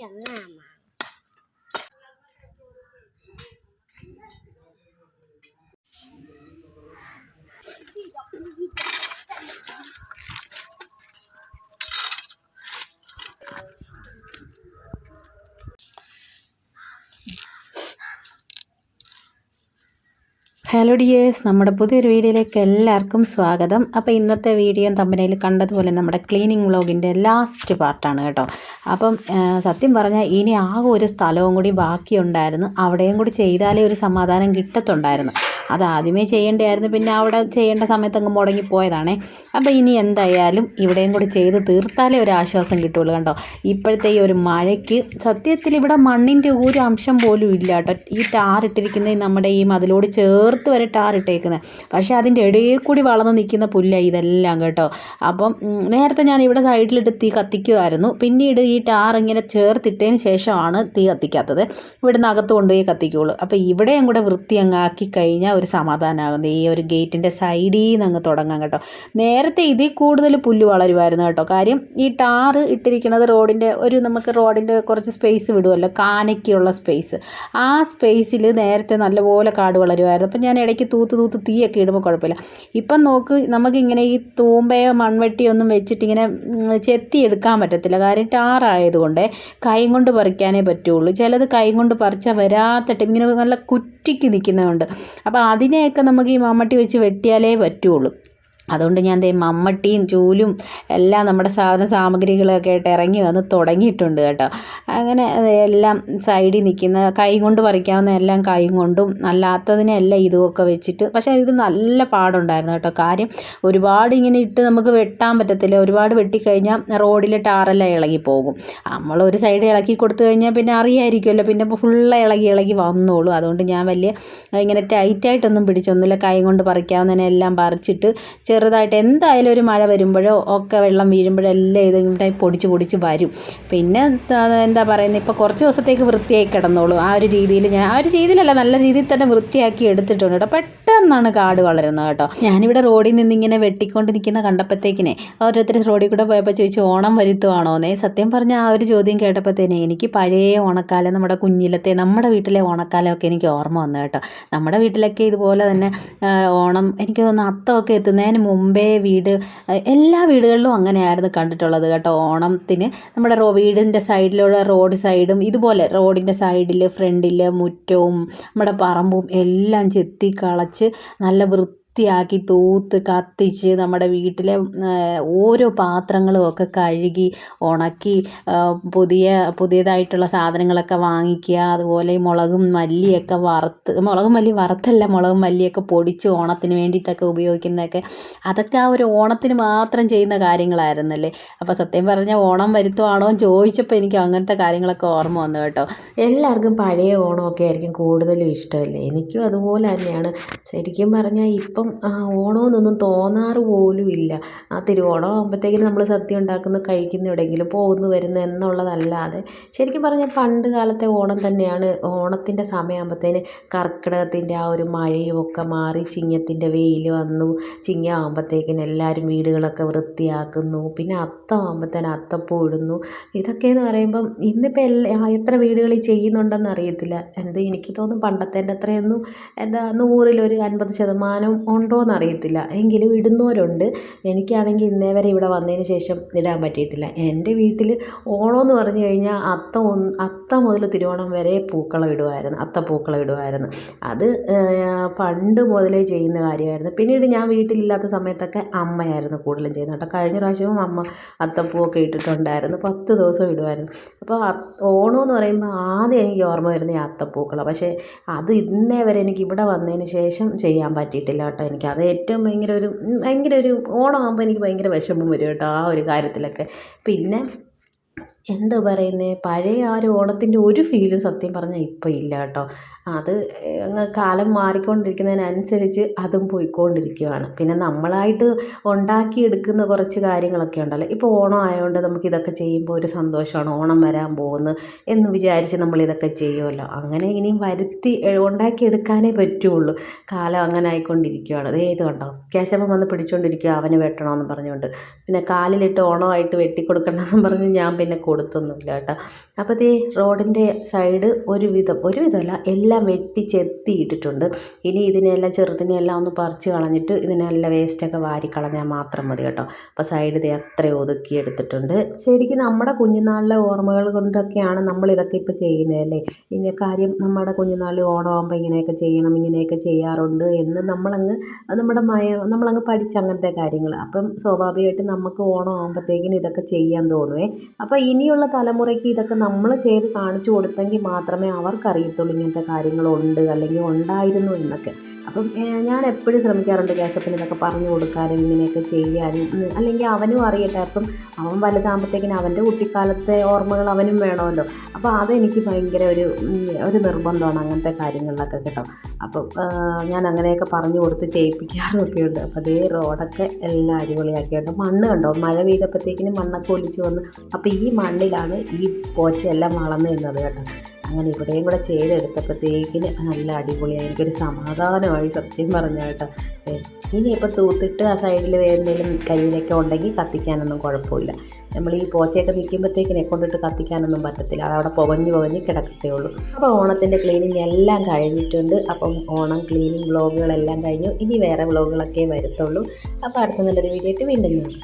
叫娜妈 hello dears നമ്മുടെ പുതിയൊരു വീഡിയോയിലേക്ക് എല്ലാവർക്കും സ്വാഗതം. അപ്പോൾ ഇന്നത്തെ വീഡിയോ തമ്പനയിൽ കണ്ടതുപോലെ നമ്മുടെ ക്ലീനിങ് വ്ളോഗിന്റെ ലാസ്റ്റ് പാർട്ടാണ് കേട്ടോ. അപ്പം സത്യം പറഞ്ഞാൽ ഇനി ആകെ ഒരു സ്ഥലവും കൂടി ബാക്കിയുണ്ടായിരുന്നു. അവിടെയും കൂടി ചെയ്താലേ ഒരു സമാധാനം കിട്ടത്തുണ്ടായിരുന്നു. അത് ആദ്യമേ ചെയ്യേണ്ടതായിരുന്നു. പിന്നെ അവിടെ ചെയ്യേണ്ട സമയത്ത് അങ്ങ് മുടങ്ങിപ്പോയതാണേ അപ്പോൾ ഇനി എന്തായാലും ഇവിടെയും കൂടി ചെയ്ത് തീർത്താലേ ഒരു ആശ്വാസം കിട്ടുള്ളൂ കണ്ടോ? ഇപ്പോഴത്തെ ഈ ഒരു മഴയ്ക്ക് സത്യത്തിൽ ഇവിടെ മണ്ണിന്റെ ഒരു അംശം പോലും ഇല്ല കേട്ടോ. ഈ ടാറിട്ടിരിക്കുന്നത് നമ്മുടെ ഈ മതിലോട് ചേർത്ത് വരെ ടാറിട്ടേക്കുന്നത് പക്ഷേ അതിന്റെ ഇടയിൽ കൂടി വളർന്ന് നിൽക്കുന്ന പുല്ല ഇതെല്ലാം കേട്ടോ. അപ്പം നേരത്തെ ഞാൻ ഇവിടെ സൈഡിലിട്ട് തീ കത്തിക്കുമായിരുന്നു. പിന്നീട് ഈ ടാർ ഇങ്ങനെ ചേർത്തിട്ടതിന് ശേഷമാണ് തീ കത്തിക്കാത്തത്. ഇവിടുന്ന് അകത്ത് കൊണ്ടുപോയി കത്തിക്കുകയുള്ളൂ അപ്പോൾ ഇവിടെയും കൂടെ വൃത്തി അങ്ങാക്കി കഴിഞ്ഞാൽ ഒരു സമാധാനമാകുന്നത് ഈ ഒരു ഗേറ്റിന്റെ സൈഡിൽ നിന്ന് അങ്ങ് തുടങ്ങാം കേട്ടോ. നേരത്തെ ഇതിൽ കൂടുതൽ പുല്ല് വളരുമായിരുന്നു കേട്ടോ. കാര്യം ഈ ടാറ് ഇട്ടിരിക്കുന്നത് റോഡിന്റെ ഒരു നമുക്ക് റോഡിന്റെ കുറച്ച് സ്പേസ് വിടുമല്ലോ കാനയ്ക്കുള്ള സ്പേസ് ആ സ്പേസിൽ നേരത്തെ നല്ലപോലെ കാട് വളരുമായിരുന്നു. അപ്പം ഞാൻ ഇടയ്ക്ക് തൂത്ത് തൂത്ത് തീയൊക്കെ ഇടുമ്പോൾ കുഴപ്പമില്ല. ഇപ്പം നോക്ക് നമുക്കിങ്ങനെ ഈ തൂമ്പയോ മൺവെട്ടിയോ ഒന്നും വെച്ചിട്ട് ഇങ്ങനെ ചെത്തി എടുക്കാൻ പറ്റത്തില്ല. കാര്യം ടാറായതുകൊണ്ട് കൈ കൊണ്ട് പറിക്കാനേ പറ്റുള്ളൂ. ചിലത് കൈ കൊണ്ട് പറിച്ചാൽ വരാത്ത ടൈം ഇങ്ങനെ നല്ല കുറ്റിക്ക് നിൽക്കുന്നതുകൊണ്ട് അപ്പോൾ അതിനെയൊക്കെ നമുക്ക് ഈ മമ്മട്ടി വെച്ച് വെട്ടിയാലേ പറ്റുള്ളൂ. അതുകൊണ്ട് ഞാൻ ദേ മമ്മട്ടിയും ചൂലും എല്ലാം നമ്മുടെ സാധന സാമഗ്രികളൊക്കെ ആയിട്ട് ഇറങ്ങി വന്ന് തുടങ്ങിയിട്ടുണ്ട് കേട്ടോ. അങ്ങനെ എല്ലാം സൈഡിൽ നിൽക്കുന്ന കൈ കൊണ്ട് പറിക്കാവുന്ന എല്ലാം കൈ കൊണ്ടും അല്ലാത്തതിനെല്ലാം ഇതുമൊക്കെ വെച്ചിട്ട് പക്ഷേ ഇത് നല്ല പാടുണ്ടായിരുന്നു കേട്ടോ. കാര്യം ഒരുപാട് ഇങ്ങനെ ഇട്ട് നമുക്ക് വെട്ടാൻ പറ്റത്തില്ല. ഒരുപാട് വെട്ടിക്കഴിഞ്ഞാൽ റോഡിലെ ടാറെല്ലാം ഇളകി പോകും. നമ്മൾ ഒരു സൈഡ് ഇളക്കി കൊടുത്തു കഴിഞ്ഞാൽ പിന്നെ അറിയായിരിക്കുമല്ലോ. പിന്നെ ഫുള്ള് ഇളകി ഇളകി വന്നോളൂ. അതുകൊണ്ട് ഞാൻ വലിയ ഇങ്ങനെ ടൈറ്റായിട്ടൊന്നും പിടിച്ചൊന്നുമില്ല. കൈ കൊണ്ട് പറിക്കാവുന്നതിനെല്ലാം പറിച്ചിട്ട് ചെറുതായിട്ട് എന്തായാലും ഒരു മഴ വരുമ്പോഴോ ഒക്കെ വെള്ളം വീഴുമ്പോഴോ എല്ലാം ഇത് പൊടിച്ച് പൊടിച്ച് വരും. പിന്നെ എന്താ പറയുന്നത് ഇപ്പോൾ കുറച്ച് ദിവസത്തേക്ക് വൃത്തിയായി കിടന്നോളൂ. ആ ഒരു രീതിയിൽ ഞാൻ ആ ഒരു രീതിയിലല്ല നല്ല രീതിയിൽ തന്നെ വൃത്തിയാക്കി എടുത്തിട്ടുണ്ട് കേട്ടോ. പെട്ടെന്നാണ് കാട് വളരുന്നത് കേട്ടോ. ഞാനിവിടെ റോഡിൽ നിന്ന് ഇങ്ങനെ വെട്ടിക്കൊണ്ട് നിൽക്കുന്ന കണ്ടപ്പോഴത്തേക്കിനെ ഓരോരുത്തർ റോഡിൽ കൂടെ പോയപ്പോൾ ചോദിച്ചു ഓണം വരുത്തുവാണോന്നേ? സത്യം പറഞ്ഞ ആ ഒരു ചോദ്യം കേട്ടപ്പോഴത്തേനെ എനിക്ക് പഴയ ഓണക്കാലം നമ്മുടെ കുഞ്ഞിലത്തെ നമ്മുടെ വീട്ടിലെ ഓണക്കാലമൊക്കെ എനിക്ക് ഓർമ്മ വന്നു കേട്ടോ. നമ്മുടെ വീട്ടിലൊക്കെ ഇതുപോലെ തന്നെ ഓണം എനിക്ക് തോന്നുന്നു അത്തമൊക്കെ എത്തുന്നതിന് മുമ്പേ വീട് എല്ലാ വീടുകളിലും അങ്ങനെയായിരുന്നു കണ്ടിട്ടുള്ളത് കേട്ടോ ഓണത്തിന്. നമ്മുടെ റോ വീടിന്റെ സൈഡിലുള്ള റോഡ് സൈഡും ഇതുപോലെ റോഡിന്റെ സൈഡിൽ ഫ്രണ്ടിൽ മുറ്റവും നമ്മുടെ പറമ്പും എല്ലാം ചെത്തി കളച്ച് നല്ല വൃത്തിയാക്കി തൂത്ത് കത്തിച്ച് നമ്മുടെ വീട്ടിലെ ഓരോ പാത്രങ്ങളും ഒക്കെ കഴുകി ഉണക്കി പുതിയ പുതിയതായിട്ടുള്ള സാധനങ്ങളൊക്കെ വാങ്ങിക്കുക അതുപോലെ മുളകും മല്ലിയൊക്കെ വറുത്ത് മുളകും മല്ലി വറുത്തല്ല മുളകും മല്ലിയൊക്കെ പൊടിച്ച് ഓണത്തിന് വേണ്ടിയിട്ടൊക്കെ ഉപയോഗിക്കുന്നതൊക്കെ അതൊക്കെ ആ ഒരു ഓണത്തിന് മാത്രം ചെയ്യുന്ന കാര്യങ്ങളായിരുന്നല്ലേ? അപ്പോൾ സത്യം പറഞ്ഞാൽ ഓണം വരുത്തുവാണോ എന്ന് ചോദിച്ചപ്പോൾ എനിക്ക് അങ്ങനത്തെ കാര്യങ്ങളൊക്കെ ഓർമ്മ വന്നു കേട്ടോ. എല്ലാവർക്കും പഴയ ഓണമൊക്കെ ആയിരിക്കും കൂടുതലും ഇഷ്ടമല്ലേ? എനിക്കും അതുപോലെ തന്നെയാണ്. ശരിക്കും പറഞ്ഞാൽ ഇപ്പം ഓണമെന്നൊന്നും തോന്നാറ് പോലും ഇല്ല ആ തിരുവോണം ആകുമ്പോഴത്തേക്കും നമ്മൾ സദ്യ ഉണ്ടാക്കുന്നു കഴിക്കുന്നു എവിടെയെങ്കിലും പോകുന്നു വരുന്നു എന്നുള്ളതല്ലാതെ ശരിക്കും പറഞ്ഞാൽ പണ്ട് കാലത്തെ ഓണം തന്നെയാണ്. ഓണത്തിന്റെ സമയമാകുമ്പോഴത്തേന് കർക്കിടകത്തിന്റെ ആ ഒരു മഴയും ഒക്കെ മാറി ചിങ്ങത്തിന്റെ വെയിൽ വന്നു. ചിങ്ങ ആകുമ്പോഴത്തേക്കിന് എല്ലാവരും വീടുകളൊക്കെ വൃത്തിയാക്കുന്നു. പിന്നെ അത്തം ആകുമ്പോഴത്തേന് അത്തപ്പൂ ഇടുന്നു ഇതൊക്കെയെന്ന് പറയുമ്പം ഇന്നിപ്പോൾ എല്ലാ എത്ര വീടുകളിൽ ചെയ്യുന്നുണ്ടെന്ന് അറിയത്തില്ല. എന്ത് എനിക്ക് തോന്നും പണ്ടത്തേന്റെ അത്രയൊന്നും എന്താ നൂറിലൊരു അൻപത് ശതമാനം ഉണ്ടോയെന്ന് അറിയത്തില്ല എങ്കിലും ഇടുന്നവരുണ്ട്. എനിക്കാണെങ്കിൽ ഇന്നേ വരെ ഇവിടെ വന്നതിന് ശേഷം ഇടാൻ പറ്റിയിട്ടില്ല. എന്റെ വീട്ടിൽ ഓണമെന്ന് പറഞ്ഞു കഴിഞ്ഞാൽ അത്തം അത്തം മുതൽ തിരുവോണം വരെ പൂക്കളം ഇടുമായിരുന്നു അത്തപ്പൂക്കളം ഇടുമായിരുന്നു അത് പണ്ട് മുതലേ ചെയ്യുന്ന കാര്യമായിരുന്നു. പിന്നീട് ഞാൻ വീട്ടിലില്ലാത്ത സമയത്തൊക്കെ അമ്മയായിരുന്നു കൂടുതലും ചെയ്യുന്നത് കേട്ടോ. കഴിഞ്ഞ പ്രാവശ്യവും അമ്മ അത്തപ്പൂവൊക്കെ ഇട്ടിട്ടുണ്ടായിരുന്നു. പത്ത് ദിവസം ഇടുമായിരുന്നു അപ്പോൾ ഓണമെന്ന് പറയുമ്പോൾ ആദ്യം എനിക്ക് ഓർമ്മ വരുന്നത് ഈ അത്തപ്പൂക്കളം. പക്ഷേ അത് ഇന്നേ വരെ എനിക്ക് ഇവിടെ വന്നതിന് ശേഷം ചെയ്യാൻ പറ്റിയിട്ടില്ല കേട്ടോ. എനിക്ക് അത് ഏറ്റവും ഭയങ്കര ഒരു ഭയങ്കര ഒരു ഓണമാകുമ്പോൾ എനിക്ക് ഭയങ്കര വിഷമം വരും കേട്ടോ ആ ഒരു കാര്യത്തിലൊക്കെ. പിന്നെ എന്താ പറയുന്നത് പഴയ ആ ഒരു ഓണത്തിന്റെ ഒരു ഫീലും സത്യം പറഞ്ഞാൽ ഇപ്പോൾ ഇല്ല കേട്ടോ. അത് അങ്ങ് കാലം മാറിക്കൊണ്ടിരിക്കുന്നതിനനുസരിച്ച് അതും പോയിക്കൊണ്ടിരിക്കുകയാണ് പിന്നെ നമ്മളായിട്ട് ഉണ്ടാക്കിയെടുക്കുന്ന കുറച്ച് കാര്യങ്ങളൊക്കെ ഉണ്ടല്ലോ. ഇപ്പോൾ ഓണം ആയതുകൊണ്ട് നമുക്ക് ഇതൊക്കെ ചെയ്യുമ്പോൾ ഒരു സന്തോഷമാണ്. ഓണം വരാൻ പോകുന്നു എന്ന് വിചാരിച്ച് നമ്മൾ ഇതൊക്കെ ചെയ്യുമല്ലോ അങ്ങനെ ഇനിയും വരുത്തി ഉണ്ടാക്കിയെടുക്കാനേ പറ്റുള്ളൂ. കാലം അങ്ങനെ ആയിക്കൊണ്ടിരിക്കുകയാണ് അത് ഇത് കണ്ടോ? കേശവൻ വന്ന് പിടിച്ചുകൊണ്ടിരിക്കുക അവന് വെട്ടണമെന്ന് പറഞ്ഞുകൊണ്ട്. പിന്നെ കാലിലിട്ട് ഓണമായിട്ട് വെട്ടിക്കൊടുക്കണമെന്ന് പറഞ്ഞ് ഞാൻ പിന്നെ കൊടുത്തൊന്നുമില്ല കേട്ടോ. അപ്പോൾ ദേ റോഡിന്റെ സൈഡ് ഒരുവിധം ഒരുവിധമല്ല എല്ലാം വെട്ടി ചെത്തിയിട്ടിട്ടുണ്ട് ഇനി ഇതിനെല്ലാം ചെറുതിനെല്ലാം ഒന്ന് പറിച്ച് കളഞ്ഞിട്ട് ഇതിനെല്ലാം വേസ്റ്റൊക്കെ വാരി കളഞ്ഞാൽ മാത്രം മതി കേട്ടോ. അപ്പോൾ സൈഡ് ഇത് അത്രയും ഒതുക്കി എടുത്തിട്ടുണ്ട്. ശരിക്കും നമ്മുടെ കുഞ്ഞുനാളിലെ ഓർമ്മകൾ കൊണ്ടൊക്കെയാണ് നമ്മൾ ഇതൊക്കെ ഇപ്പോൾ ചെയ്യുന്നത് അല്ലേ? ഇനി കാര്യം നമ്മുടെ കുഞ്ഞുനാളിൽ ഓണമാകുമ്പോൾ ഇങ്ങനെയൊക്കെ ചെയ്യണം ഇങ്ങനെയൊക്കെ ചെയ്യാറുണ്ട് എന്ന് നമ്മളങ്ങ് നമ്മുടെ മയ നമ്മളങ്ങ് പഠിച്ച അങ്ങനത്തെ കാര്യങ്ങൾ. അപ്പം സ്വാഭാവികമായിട്ടും നമുക്ക് ഓണം ആകുമ്പോഴത്തേക്കിനും ഇതൊക്കെ ചെയ്യാൻ തോന്നുവേ. അപ്പോൾ ഇനിയുള്ള തലമുറയ്ക്ക് ഇതൊക്കെ നമ്മൾ ചെയ്ത് കാണിച്ചു കൊടുത്തെങ്കിൽ മാത്രമേ അവർക്കറിയത്തുള്ളൂ ഇങ്ങനത്തെ കാര്യങ്ങളുണ്ട് അല്ലെങ്കിൽ ഉണ്ടായിരുന്നു എന്നൊക്കെ. അപ്പം ഞാൻ എപ്പോഴും ശ്രമിക്കാറുണ്ട് കേശപ്പന് ഇതൊക്കെ പറഞ്ഞു കൊടുക്കാനും ഇങ്ങനെയൊക്കെ ചെയ്യാനും. അല്ലെങ്കിൽ അവനും അറിയട്ടെ അപ്പം അവൻ വലുതാകുമ്പോഴത്തേക്കിനും അവന്റെ കുട്ടിക്കാലത്തെ ഓർമ്മകൾ അവനും വേണമല്ലോ. അപ്പോൾ അതെനിക്ക് ഭയങ്കര ഒരു ഒരു നിർബന്ധമാണ് അങ്ങനത്തെ കാര്യങ്ങളിലൊക്കെ കേട്ടോ. അപ്പം ഞാൻ അങ്ങനെയൊക്കെ പറഞ്ഞു കൊടുത്ത് ചെയ്യിപ്പിക്കാറൊക്കെയുണ്ട് അപ്പോൾ അതേ റോഡൊക്കെ എല്ലാം അടിപൊളിയാക്കി കേട്ടോ മണ്ണ് കണ്ടോ? മഴ പെയ്തപ്പോഴത്തേക്കിനും മണ്ണൊക്കെ ഒലിച്ച് വന്ന്. അപ്പോൾ ഈ മണ്ണിലാണ് ഈ പോച്ചയെല്ലാം വളർന്നു നിന്നത് കേട്ടോ. അങ്ങനെ ഇവിടെയും കൂടെ ചെയ്തെടുത്തപ്പോഴത്തേക്കിന് നല്ല അടിപൊളിയായി എനിക്കൊരു സമാധാനമായി സത്യം പറഞ്ഞ കേട്ടോ. ഇനി ഇനിയിപ്പോൾ തൂത്തിട്ട് ആ സൈഡിൽ എന്തെങ്കിലും കയ്യിലൊക്കെ ഉണ്ടെങ്കിൽ കത്തിക്കാനൊന്നും കുഴപ്പമില്ല. നമ്മൾ ഈ പോച്ചയൊക്കെ നിൽക്കുമ്പോഴത്തേക്കിനെ കൊണ്ടിട്ട് കത്തിക്കാനൊന്നും പറ്റത്തില്ല. അതവിടെ പുകഞ്ഞ് പുകഞ്ഞ് കിടക്കത്തേ ഉള്ളൂ. അപ്പോൾ ഓണത്തിന്റെ ക്ലീനിങ് എല്ലാം കഴിഞ്ഞിട്ടുണ്ട്. അപ്പം ഓണം ക്ലീനിങ് വ്ളോഗുകളെല്ലാം കഴിഞ്ഞു. ഇനി വേറെ വ്ളോഗുകളൊക്കെ വരത്തുള്ളൂ. അപ്പോൾ അടുത്ത നല്ലൊരു വീഡിയോ ആയിട്ട് വീണ്ടും